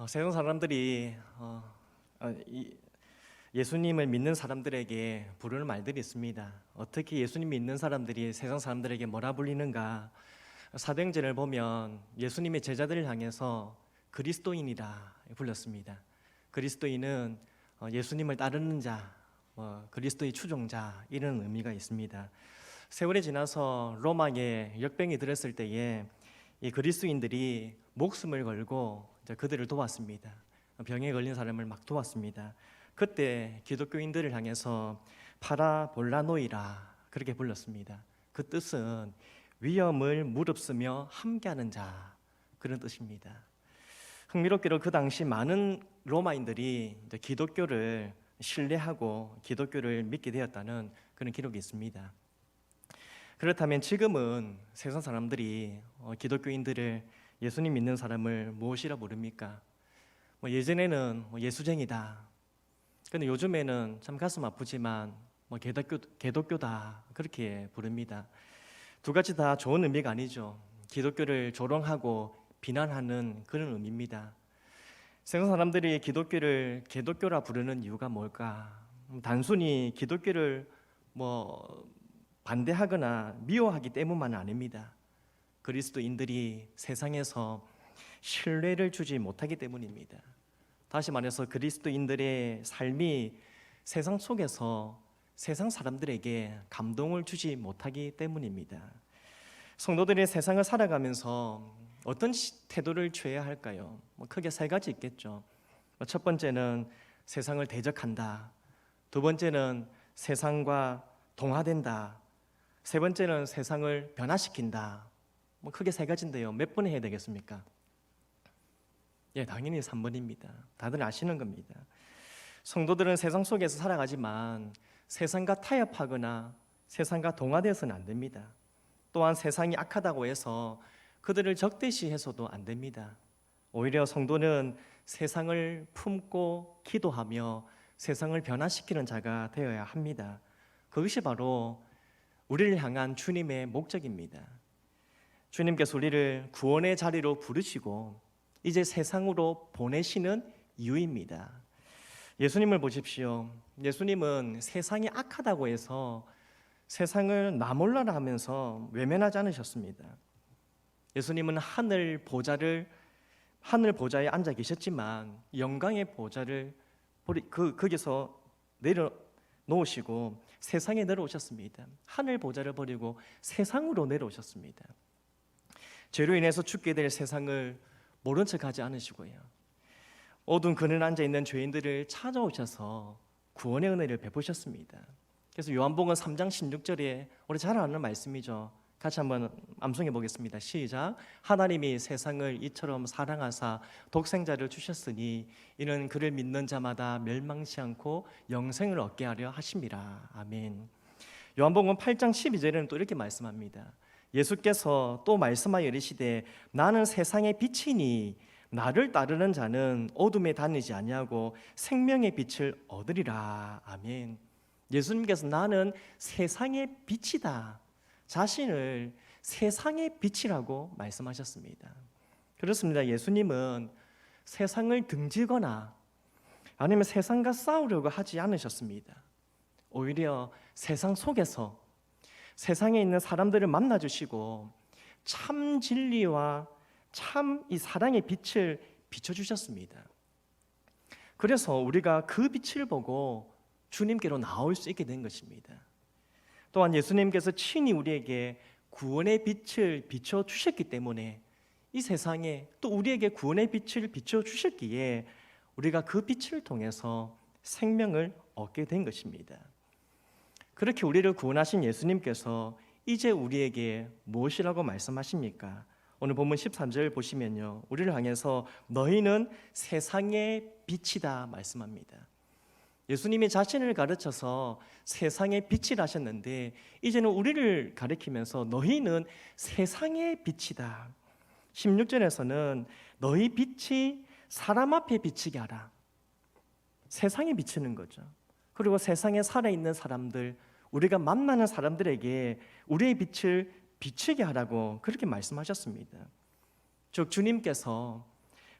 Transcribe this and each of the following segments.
어, 세상 사람들이 어, 어, 이, 예수님을 믿는 사람들에게 부르는 말들이 있습니다. 어떻게 예수님 믿는 사람들이 세상 사람들에게 뭐라 불리는가? 사도행전을 보면 예수님의 제자들을 향해서 그리스도인이라 불렀습니다. 그리스도인은 어, 예수님을 따르는 자, 뭐 그리스도의 추종자 이런 의미가 있습니다. 세월이 지나서 로마에 역병이 들었을 때에 이 그리스도인들이 목숨을 걸고 그들을 도왔습니다. 병에 걸린 사람을 막 도왔습니다. 그때 기독교인들을 향해서 파라볼라노이라 그렇게 불렀습니다. 그 뜻은 위험을 무릅쓰며 함께하는 자 그런 뜻입니다. 흥미롭게도 그 당시 많은 로마인들이 기독교를 신뢰하고 기독교를 믿게 되었다는 그런 기록이 있습니다. 그렇다면 지금은 세상 사람들이 어, 기독교인들을 예수님 믿는 사람을 무엇이라 부릅니까? 뭐 예전에는 뭐 예수쟁이다. 근데 요즘에는 참 가슴 아프지만 뭐 개독교 개독교다 그렇게 부릅니다. 두 가지 다 좋은 의미가 아니죠. 기독교를 조롱하고 비난하는 그런 의미입니다. 세상 사람들이 기독교를 개독교라 부르는 이유가 뭘까? 음, 단순히 기독교를 뭐 반대하거나 미워하기 때문만은 아닙니다. 그리스도인들이 세상에서 신뢰를 주지 못하기 때문입니다. 다시 말해서 그리스도인들의 삶이 세상 속에서 세상 사람들에게 감동을 주지 못하기 때문입니다. 성도들이 세상을 살아가면서 어떤 시- 태도를 취해야 할까요? 뭐 크게 세 가지 있겠죠. 뭐첫 번째는 세상을 대적한다. 두 번째는 세상과 동화된다. 세 번째는 세상을 변화시킨다. 뭐 크게 세 가지인데요. 몇번 해야 되겠습니까? 예, 당연히 3번입니다. 다들 아시는 겁니다. 성도들은 세상 속에서 살아가지만 세상과 타협하거나 세상과 동화되어서는 안 됩니다. 또한 세상이 악하다고 해서 그들을 적대시해서도 안 됩니다. 오히려 성도는 세상을 품고 기도하며 세상을 변화시키는 자가 되어야 합니다. 그것이 바로 우리를 향한 주님의 목적입니다. 주님께서 우리를 구원의 자리로 부르시고 이제 세상으로 보내시는 이유입니다. 예수님을 보십시오. 예수님은 세상이 악하다고 해서 세상을 나몰라라 하면서 외면하지 않으셨습니다. 예수님은 하늘 보좌를 하늘 보좌에 앉아 계셨지만 영광의 보좌를 그 거기서 내려 놓으시고 세상에 내려오셨습니다. 하늘 보좌를 버리고 세상으로 내려오셨습니다. 죄로 인해서 죽게 될 세상을 모른 척하지 않으시고요. 어두운 그늘 앉아 있는 죄인들을 찾아오셔서 구원의 은혜를 베푸셨습니다. 그래서 요한복음 3장 16절에 우리 잘 아는 말씀이죠. 같이 한번 암송해 보겠습니다. 시작. 하나님이 세상을 이처럼 사랑하사 독생자를 주셨으니 이는 그를 믿는 자마다 멸망치 않고 영생을 얻게 하려 하심이라. 아멘. 요한복음 8장 12절에는 또 이렇게 말씀합니다. 예수께서 또 말씀하여 이르시되 나는 세상의 빛이니 나를 따르는 자는 어둠에 다니지 아니하고 생명의 빛을 얻으리라. 아멘. 예수님께서 나는 세상의 빛이다. 자신을 세상의 빛이라고 말씀하셨습니다. 그렇습니다. 예수님은 세상을 등지거나 아니면 세상과 싸우려고 하지 않으셨습니다. 오히려 세상 속에서 세상에 있는 사람들을 만나 주시고 참 진리와 참 이 사랑의 빛을 비춰 주셨습니다. 그래서 우리가 그 빛을 보고 주님께로 나올 수 있게 된 것입니다. 또한 예수님께서 친히 우리에게 구원의 빛을 비춰 주셨기 때문에 이 세상에 또 우리에게 구원의 빛을 비춰 주셨기에 우리가 그 빛을 통해서 생명을 얻게 된 것입니다. 그렇게 우리를 구원하신 예수님께서 이제 우리에게 무엇이라고 말씀하십니까? 오늘 본문 13절 보시면요. 우리를 향해서 너희는 세상의 빛이다 말씀합니다. 예수님이 자신을 가르쳐서 세상의 빛을 하셨는데 이제는 우리를 가리키면서 너희는 세상의 빛이다. 16절에서는 너희 빛이 사람 앞에 비치게 하라. 세상에 비치는 거죠. 그리고 세상에 살아있는 사람들, 우리가 만나는 사람들에게 우리의 빛을 비치게 하라고 그렇게 말씀하셨습니다. 즉 주님께서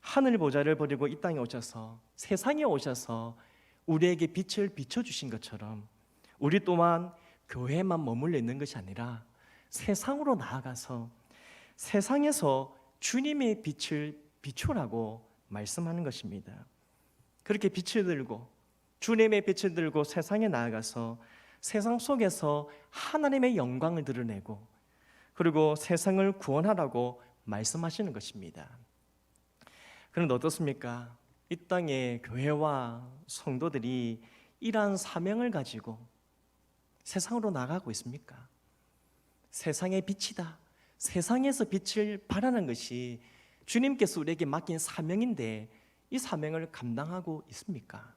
하늘 보좌를 버리고 이 땅에 오셔서 세상에 오셔서 우리에게 빛을 비춰 주신 것처럼 우리 또한 교회에만 머물러 있는 것이 아니라 세상으로 나아가서 세상에서 주님의 빛을 비추라고 말씀하는 것입니다. 그렇게 빛을 들고 주님의 빛을 들고 세상에 나아가서 세상 속에서 하나님의 영광을 드러내고 그리고 세상을 구원하라고 말씀하시는 것입니다. 그런데 어떻습니까? 이 땅의 교회와 성도들이 이러한 사명을 가지고 세상으로 나가고 있습니까? 세상의 빛이다. 세상에서 빛을 발하는 것이 주님께서 우리에게 맡긴 사명인데 이 사명을 감당하고 있습니까?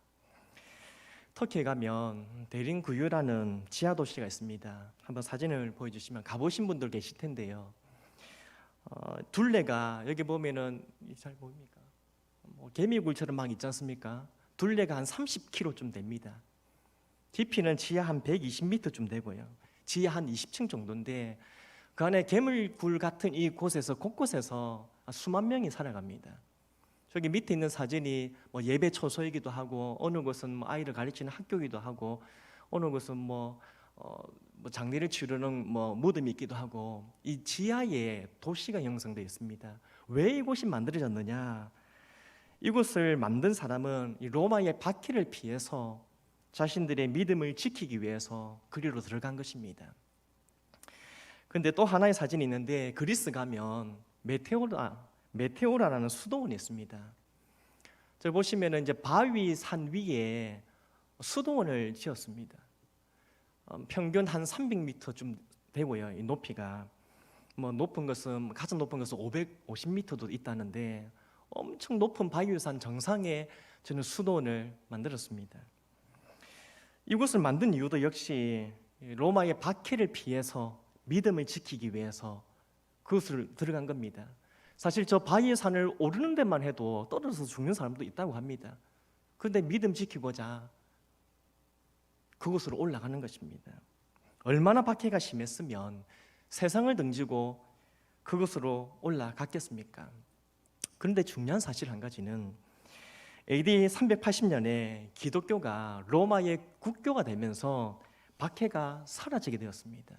터키에 가면 데린구유라는 지하 도시가 있습니다. 한번 사진을 보여주시면 가보신 분들 계실 텐데요. 어, 둘레가 여기 보면은 이잘 보입니까? 뭐 개미굴처럼 막 있지 않습니까? 둘레가 한 30km쯤 됩니다. 깊이는 지하 한 120m쯤 되고요. 지하 한 20층 정도인데 그 안에 개물굴 같은 이 곳에서 곳곳에서 수만 명이 살아갑니다. 저기 밑에 있는 사진이 뭐 예배 초소이기도 하고 어느 곳은 뭐 아이를 가르치는 학교이기도 하고 어느 곳은 뭐, 어, 뭐 장례를 치르는 뭐 무덤이 있기도 하고 이 지하에 도시가 형성되어 있습니다. 왜 이곳이 만들어졌느냐? 이곳을 만든 사람은 이 로마의 박해를 피해서 자신들의 믿음을 지키기 위해서 그리로 들어간 것입니다. 근데 또 하나의 사진이 있는데 그리스 가면 메테오라 메테오라라는 수도원이 있습니다. 저 보시면은 이제 바위 산 위에 수도원을 지었습니다. 어, 평균 한 300m쯤 되고요. 이 높이가 뭐 높은 것은 가장 높은 것은 550m도 있다는데 엄청 높은 바위산 정상에 저는 수도원을 만들었습니다. 이곳을 만든 이유도 역시 로마의 박해를 피해서 믿음을 지키기 위해서 그것을 들어간 겁니다. 사실 저 바위의 산을 오르는 데만 해도 떨어져서 죽는 사람도 있다고 합니다. 그런데 믿음 지키고자 그곳으로 올라가는 것입니다. 얼마나 박해가 심했으면 세상을 등지고 그곳으로 올라갔겠습니까? 그런데 중요한 사실 한 가지는 AD 380년에 기독교가 로마의 국교가 되면서 박해가 사라지게 되었습니다.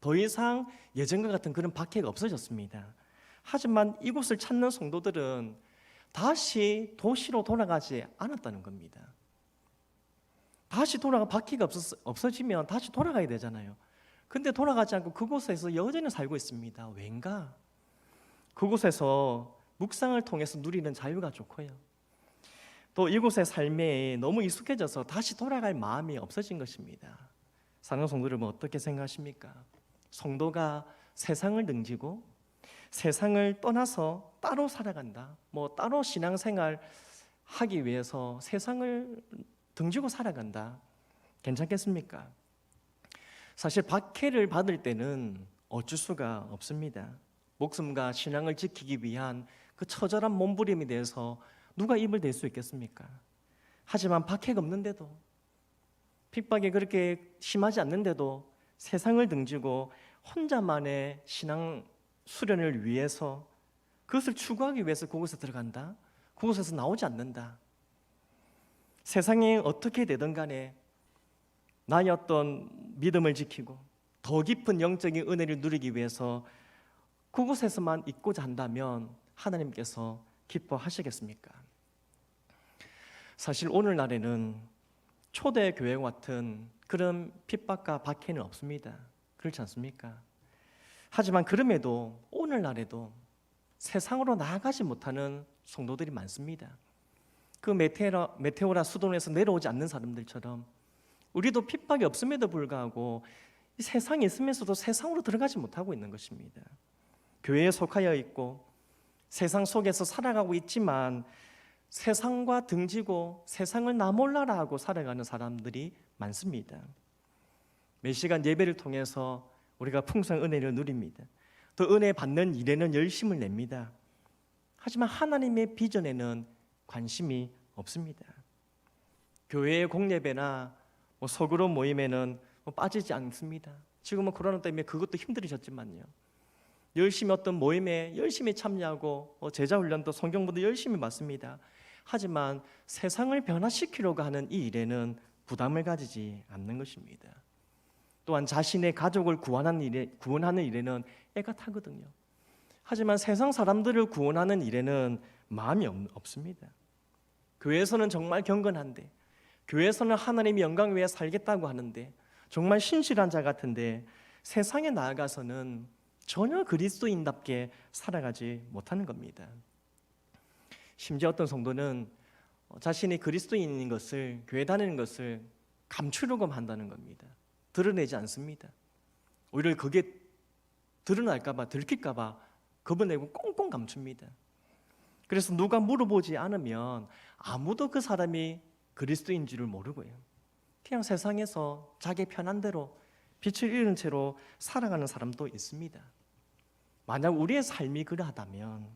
더 이상 예전과 같은 그런 박해가 없어졌습니다. 하지만 이곳을 찾는 성도들은 다시 도시로 돌아가지 않았다는 겁니다. 다시 돌아가 바퀴가 없어, 없어지면 다시 돌아가야 되잖아요. 근데 돌아가지 않고 그곳에서 여전히 살고 있습니다. 왠가? 그곳에서 묵상을 통해서 누리는 자유가 좋고요. 또 이곳의 삶에 너무 익숙해져서 다시 돌아갈 마음이 없어진 것입니다. 사는 성도를 뭐 어떻게 생각하십니까? 성도가 세상을 등지고 세상을 떠나서 따로 살아간다. 뭐 따로 신앙생활 하기 위해서 세상을 등지고 살아간다. 괜찮겠습니까? 사실 박해를 받을 때는 어쩔 수가 없습니다. 목숨과 신앙을 지키기 위한 그 처절한 몸부림에 대해서 누가 입을 댈 수 있겠습니까? 하지만 박해가 없는데도 핍박이 그렇게 심하지 않는데도 세상을 등지고 혼자만의 신앙 수련을 위해서 그것을 추구하기 위해서 그곳에 들어간다. 그곳에서 나오지 않는다. 세상이 어떻게 되든 간에 나의 어떤 믿음을 지키고 더 깊은 영적인 은혜를 누리기 위해서 그곳에서만 있고자 한다면 하나님께서 기뻐하시겠습니까? 사실 오늘날에는 초대 교회 같은 그런 핍박과 박해는 없습니다. 그렇지 않습니까? 하지만 그럼에도 오늘날에도 세상으로 나아가지 못하는 성도들이 많습니다. 그 메테오라, 메테오라 수도원에서 내려오지 않는 사람들처럼 우리도 핍박이 없음에도 불구하고 이 세상에 있으면서도 세상으로 들어가지 못하고 있는 것입니다. 교회에 속하여 있고 세상 속에서 살아가고 있지만 세상과 등지고 세상을 나 몰라라 하고 살아가는 사람들이 많습니다. 몇 시간 예배를 통해서 우리가 풍성한 은혜를 누립니다. 또 은혜 받는 일에는 열심을 냅니다. 하지만 하나님의 비전에는 관심이 없습니다. 교회의 공예배나 뭐 소그룹 모임에는 뭐 빠지지 않습니다. 지금은 코로나 때문에 그것도 힘들으셨지만요. 열심히 어떤 모임에 열심히 참여하고 어, 제자 훈련도 성경부도 열심히 받습니다. 하지만 세상을 변화시키려고 하는 이 일에는 부담을 가지지 않는 것입니다. 또한 자신의 가족을 구원하는 일에 구원하는 일에는 애가 타거든요. 하지만 세상 사람들을 구원하는 일에는 마음이 없, 없습니다. 교회에서는 정말 경건한데 교회에서는 하나님의 영광 위에 살겠다고 하는데 정말 신실한 자 같은데 세상에 나아가서는 전혀 그리스도인답게 살아가지 못하는 겁니다. 심지어 어떤 성도는 자신이 그리스도인인 것을 교회 다니는 것을 감추려고 한다는 겁니다. 드러내지 않습니다. 오히려 그게 드러날까봐 들킬까봐 겁어내고 꽁꽁 감춥니다. 그래서 누가 물어보지 않으면 아무도 그 사람이 그리스도인 줄을 모르고요. 그냥 세상에서 자기 편한 대로 빛을 잃은 채로 살아가는 사람도 있습니다. 만약 우리의 삶이 그러하다면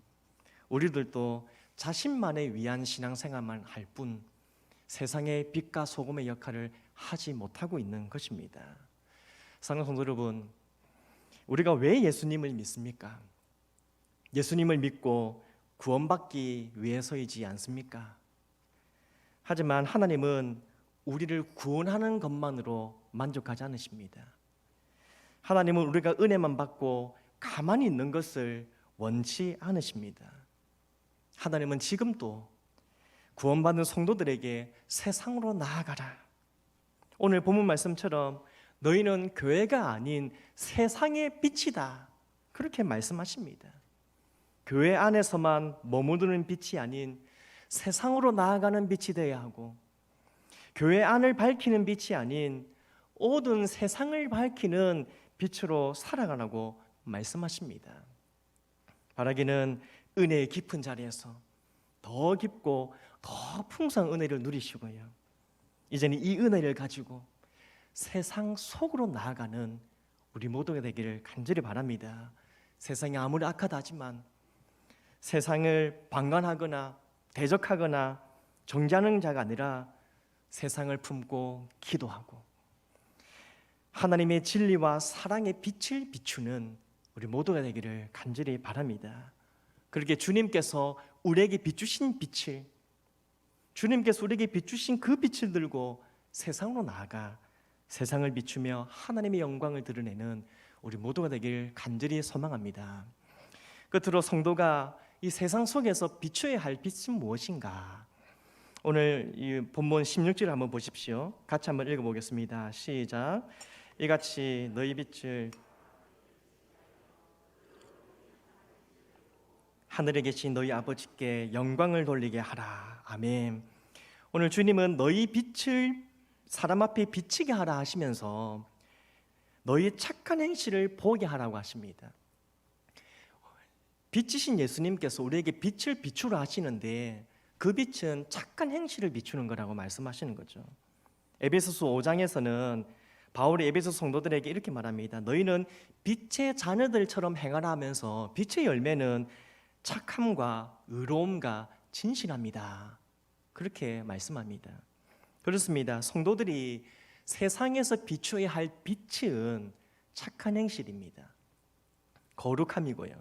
우리들도 자신만을 위한 신앙생활만 할 뿐 세상의 빛과 소금의 역할을 하지 못하고 있는 것입니다. 사랑하는 성도 여러분, 우리가 왜 예수님을 믿습니까? 예수님을 믿고 구원받기 위해서이지 않습니까? 하지만 하나님은 우리를 구원하는 것만으로 만족하지 않으십니다. 하나님은 우리가 은혜만 받고 가만히 있는 것을 원치 않으십니다. 하나님은 지금도 구원받은 성도들에게 세상으로 나아가라. 오늘 본문 말씀처럼 너희는 교회가 아닌 세상의 빛이다. 그렇게 말씀하십니다. 교회 안에서만 머무르는 빛이 아닌 세상으로 나아가는 빛이 되어야 하고 교회 안을 밝히는 빛이 아닌 모든 세상을 밝히는 빛으로 살아가라고 말씀하십니다. 바라기는 은혜의 깊은 자리에서 더 깊고 더 풍성한 은혜를 누리시고요. 이제는 이 은혜를 가지고 세상 속으로 나아가는 우리 모두가 되기를 간절히 바랍니다. 세상이 아무리 악하다 하지만 세상을 방관하거나 대적하거나 정죄하는 자가 아니라 세상을 품고 기도하고 하나님의 진리와 사랑의 빛을 비추는 우리 모두가 되기를 간절히 바랍니다. 그렇게 주님께서 우리에게 비추신 빛을 주님께서 우리에게 비추신 그 빛을 들고 세상으로 나아가 세상을 비추며 하나님의 영광을 드러내는 우리 모두가 되길 간절히 소망합니다. 끝으로 성도가 이 세상 속에서 비춰야 할 빛은 무엇인가? 오늘 이 본문 16절 한번 보십시오. 같이 한번 읽어보겠습니다. 시작. 이같이 너희 빛을 하늘에 계신 너희 아버지께 영광을 돌리게 하라. 아멘. 오늘 주님은 너희 빛을 사람 앞에 비치게 하라 하시면서 너희 착한 행실을 보게 하라고 하십니다. 빛이신 예수님께서 우리에게 빛을 비추라 하시는데 그 빛은 착한 행실을 비추는 거라고 말씀하시는 거죠. 에베소서 5장에서는 바울이 에베소 성도들에게 이렇게 말합니다. 너희는 빛의 자녀들처럼 행하라 하면서 빛의 열매는 착함과 의로움과 진실합니다. 그렇게 말씀합니다. 그렇습니다. 성도들이 세상에서 비춰야 할 빛은 착한 행실입니다. 거룩함이고요.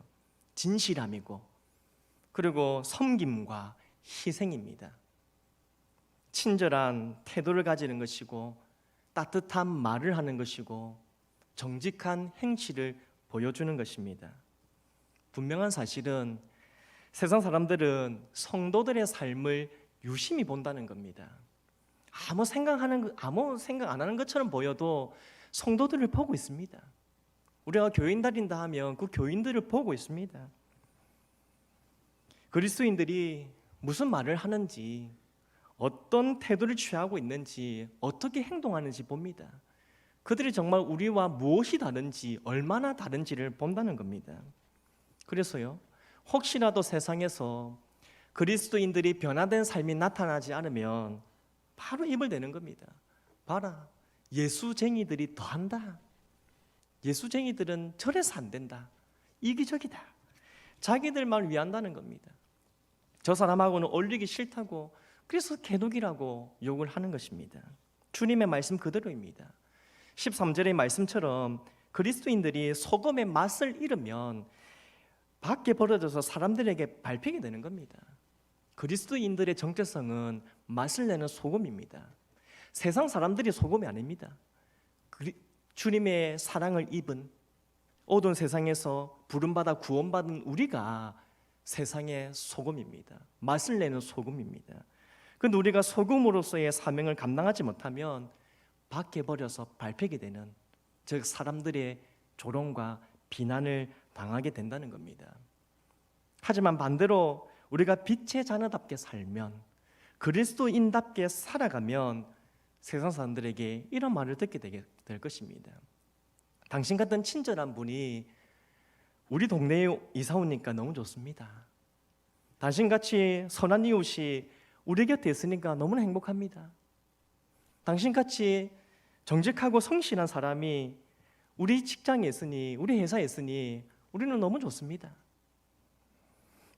진실함이고 그리고 섬김과 희생입니다. 친절한 태도를 가지는 것이고 따뜻한 말을 하는 것이고 정직한 행실을 보여주는 것입니다. 분명한 사실은 세상 사람들은 성도들의 삶을 유심히 본다는 겁니다. 아무 생각하는 아무 생각 안 하는 것처럼 보여도 성도들을 보고 있습니다. 우리가 교인 다닌다 하면 그 교인들을 보고 있습니다. 그리스도인들이 무슨 말을 하는지 어떤 태도를 취하고 있는지 어떻게 행동하는지 봅니다. 그들이 정말 우리와 무엇이 다른지 얼마나 다른지를 본다는 겁니다. 그래서요. 혹시라도 세상에서 그리스도인들이 변화된 삶이 나타나지 않으면 바로 입을 대는 겁니다. 봐라. 예수쟁이들이 더 한다. 예수쟁이들은 저래서 안 된다. 이기적이다. 자기들만 위한다는 겁니다. 저 사람하고는 어울리기 싫다고 그래서 개독이라고 욕을 하는 것입니다. 주님의 말씀 그대로입니다. 13절의 말씀처럼 그리스도인들이 소금의 맛을 잃으면 밖에 벌어져서 사람들에게 밟히게 되는 겁니다. 그리스도인들의 정체성은 맛을 내는 소금입니다. 세상 사람들이 소금이 아닙니다. 주님의 사랑을 입은 어두운 세상에서 부름받아 구원받은 우리가 세상의 소금입니다. 맛을 내는 소금입니다. 근데 우리가 소금으로서의 사명을 감당하지 못하면 밖에 버려서 밟히게 되는 즉 사람들의 조롱과 비난을 당하게 된다는 겁니다. 하지만 반대로 우리가 빛의 자녀답게 살면 그리스도인답게 살아가면 세상 사람들에게 이런 말을 듣게 되게 될 것입니다. 당신 같은 친절한 분이 우리 동네에 이사 오니까 너무 좋습니다. 당신 같이 선한 이웃이 우리 곁에 있으니까 너무나 행복합니다. 당신 같이 정직하고 성실한 사람이 우리 직장에 있으니 우리 회사에 있으니 우리는 너무 좋습니다.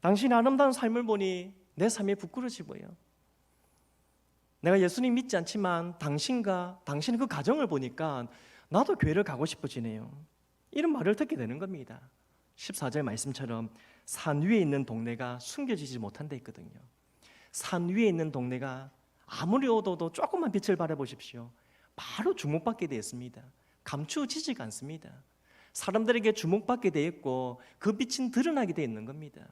당신의 아름다운 삶을 보니 내 삶이 부끄러지 보여. 내가 예수님 믿지 않지만 당신과 당신의 그 가정을 보니까 나도 교회를 가고 싶어지네요. 이런 말을 듣게 되는 겁니다. 14절 말씀처럼 산 위에 있는 동네가 숨겨지지 못한 데 있거든요. 산 위에 있는 동네가 아무리 어두워도 조금만 빛을 바라보십시오. 바로 주목받게 되어 있습니다. 감추어지지가 않습니다. 사람들에게 주목받게 되어 있고 그 빛은 드러나게 되어 있는 겁니다.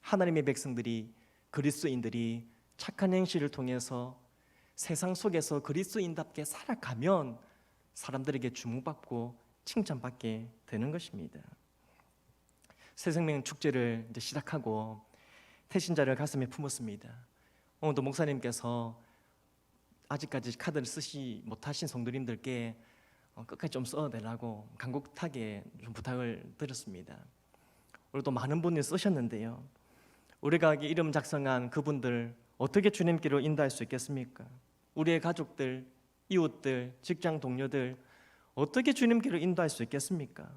하나님의 백성들이 그리스도인들이 착한 행실을 통해서 세상 속에서 그리스도인답게 살아가면 사람들에게 주목받고 칭찬받게 되는 것입니다. 새 생명 축제를 이제 시작하고 태신자를 가슴에 품었습니다. 오늘도 목사님께서 아직까지 카드를 쓰시 못하신 성도님들께 어, 끝까지 좀 써내라고 간곡하게 좀 부탁을 드렸습니다. 오늘도 많은 분이 쓰셨는데요. 우리가 이름 작성한 그분들 어떻게 주님께로 인도할 수 있겠습니까? 우리의 가족들, 이웃들, 직장 동료들 어떻게 주님께로 인도할 수 있겠습니까?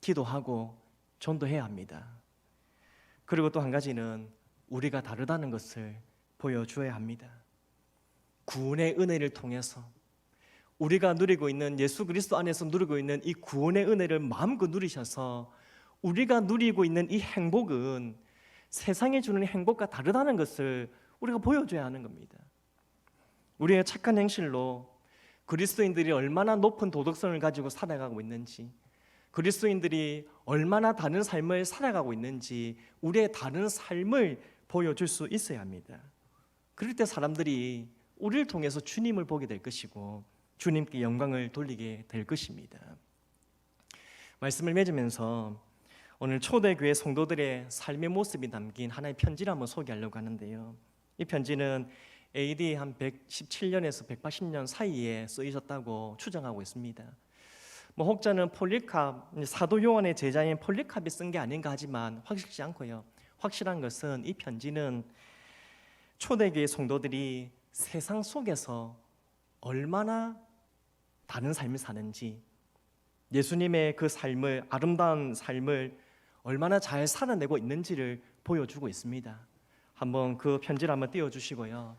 기도하고 전도해야 합니다. 그리고 또 한 가지는 우리가 다르다는 것을 보여줘야 합니다. 구원의 은혜를 통해서 우리가 누리고 있는 예수 그리스도 안에서 누리고 있는 이 구원의 은혜를 마음껏 누리셔서 우리가 누리고 있는 이 행복은 세상에 주는 행복과 다르다는 것을 우리가 보여줘야 하는 겁니다. 우리의 착한 행실로 그리스도인들이 얼마나 높은 도덕성을 가지고 살아가고 있는지, 그리스도인들이 얼마나 다른 삶을 살아가고 있는지 우리의 다른 삶을 보여줄 수 있어야 합니다. 그럴 때 사람들이 우리를 통해서 주님을 보게 될 것이고 주님께 영광을 돌리게 될 것입니다. 말씀을 맺으면서 오늘 초대교회 성도들의 삶의 모습이 담긴 하나의 편지를 한번 소개하려고 하는데요. 이 편지는 AD 한 117년에서 180년 사이에 쓰이셨다고 추정하고 있습니다. 뭐 혹자는 폴리캅 사도 요한의 제자인 폴리캅이 쓴 게 아닌가 하지만 확실치 않고요. 확실한 것은 이 편지는 초대교회 성도들이 세상 속에서 얼마나 다른 삶을 사는지 예수님의 그 삶을 아름다운 삶을 얼마나 잘 살아내고 있는지를 보여주고 있습니다. 한번 그 편지를 한번 띄워 주시고요.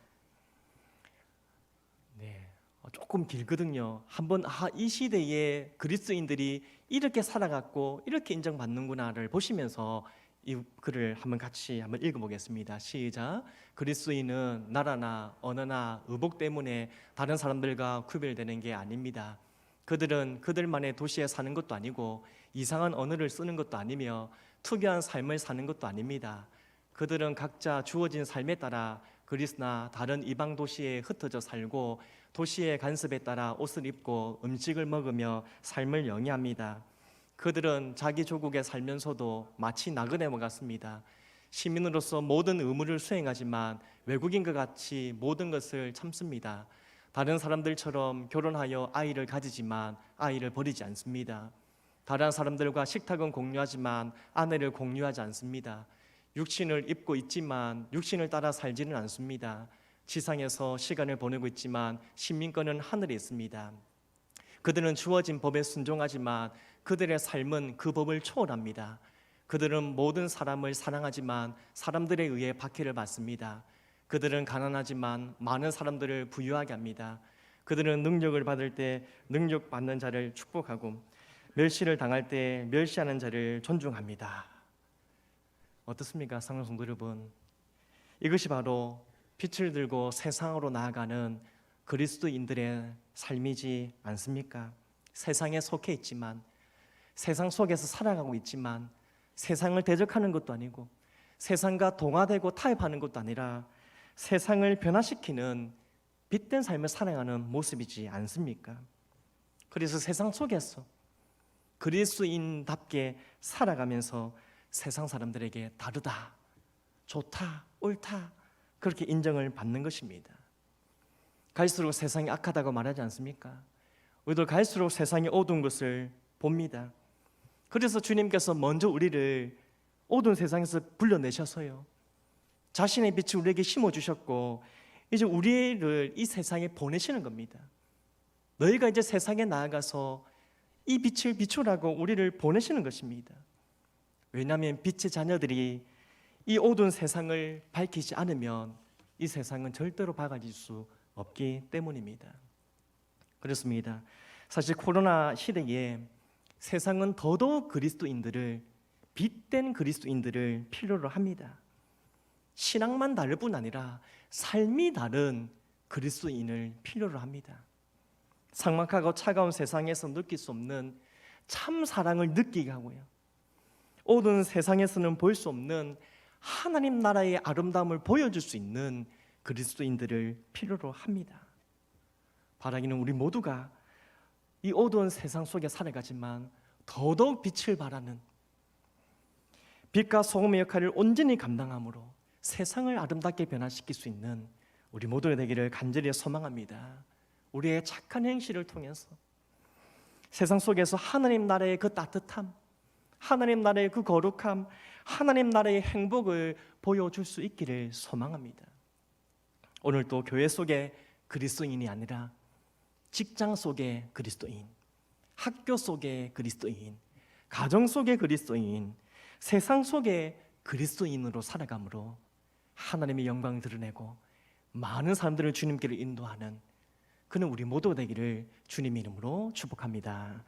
네, 어, 조금 길거든요. 한번 아, 이 시대에 그리스도인들이 이렇게 살아갔고 이렇게 인정받는구나를 보시면서 이 글을 한번 같이 한번 읽어보겠습니다. 시작. 그리스도인은 나라나 언어나 의복 때문에 다른 사람들과 구별되는 게 아닙니다. 그들은 그들만의 도시에 사는 것도 아니고 이상한 언어를 쓰는 것도 아니며 특이한 삶을 사는 것도 아닙니다. 그들은 각자 주어진 삶에 따라 그리스나 다른 이방 도시에 흩어져 살고 도시의 간섭에 따라 옷을 입고 음식을 먹으며 삶을 영위합니다. 그들은 자기 조국에 살면서도 마치 나그네와 같습니다. 시민으로서 모든 의무를 수행하지만 외국인과 같이 모든 것을 참습니다. 다른 사람들처럼 결혼하여 아이를 가지지만 아이를 버리지 않습니다. 다른 사람들과 식탁은 공유하지만 아내를 공유하지 않습니다. 육신을 입고 있지만 육신을 따라 살지는 않습니다. 지상에서 시간을 보내고 있지만 신민권은 하늘에 있습니다. 그들은 주어진 법에 순종하지만 그들의 삶은 그 법을 초월합니다. 그들은 모든 사람을 사랑하지만 사람들에 의해 박해를 받습니다. 그들은 가난하지만 많은 사람들을 부유하게 합니다. 그들은 능력을 받을 때 능력 받는 자를 축복하고 멸시를 당할 때 멸시하는 자를 존중합니다. 어떻습니까, 사랑하는 성도 여러분? 이것이 바로 빛을 들고 세상으로 나아가는 그리스도인들의 삶이지 않습니까? 세상에 속해 있지만 세상 속에서 살아가고 있지만 세상을 대적하는 것도 아니고 세상과 동화되고 타협하는 것도 아니라 세상을 변화시키는 빛된 삶을 살아가는 모습이지 않습니까? 그래서 세상 속에서 그리스도인답게 살아가면서 세상 사람들에게 다르다, 좋다, 옳다 그렇게 인정을 받는 것입니다. 갈수록 세상이 악하다고 말하지 않습니까? 우리도 갈수록 세상이 어두운 것을 봅니다. 그래서 주님께서 먼저 우리를 어두운 세상에서 불러내셔서요. 자신의 빛을 우리에게 심어 주셨고 이제 우리를 이 세상에 보내시는 겁니다. 너희가 이제 세상에 나아가서 이 빛을 비추라고 우리를 보내시는 것입니다. 왜냐하면 빛의 자녀들이 이 어두운 세상을 밝히지 않으면 이 세상은 절대로 밝아질 수 없기 때문입니다. 그렇습니다. 사실 코로나 시대에 세상은 더더욱 그리스도인들을 빛된 그리스도인들을 필요로 합니다. 신앙만 다를 뿐 아니라 삶이 다른 그리스도인을 필요로 합니다. 상막하고 차가운 세상에서 느낄 수 없는 참 사랑을 느끼게 하고요. 어두운 세상에서는 볼 수 없는 하나님 나라의 아름다움을 보여줄 수 있는 그리스도인들을 필요로 합니다. 바라기는 우리 모두가 이 어두운 세상 속에 살아가지만 더더욱 빛을 발하는 빛과 소금의 역할을 온전히 감당함으로 세상을 아름답게 변화시킬 수 있는 우리 모두가 되기를 간절히 소망합니다. 우리의 착한 행실을 통해서 세상 속에서 하나님 나라의 그 따뜻함, 하나님 나라의 그 거룩함, 하나님 나라의 행복을 보여줄 수 있기를 소망합니다. 오늘 또 교회 속에 그리스도인이 아니라 직장 속의 그리스도인, 학교 속의 그리스도인, 가정 속의 그리스도인, 세상 속의 그리스도인으로 살아감으로 하나님의 영광을 드러내고 많은 사람들을 주님께로 인도하는 그는 우리 모두 되기를 주님 이름으로 축복합니다.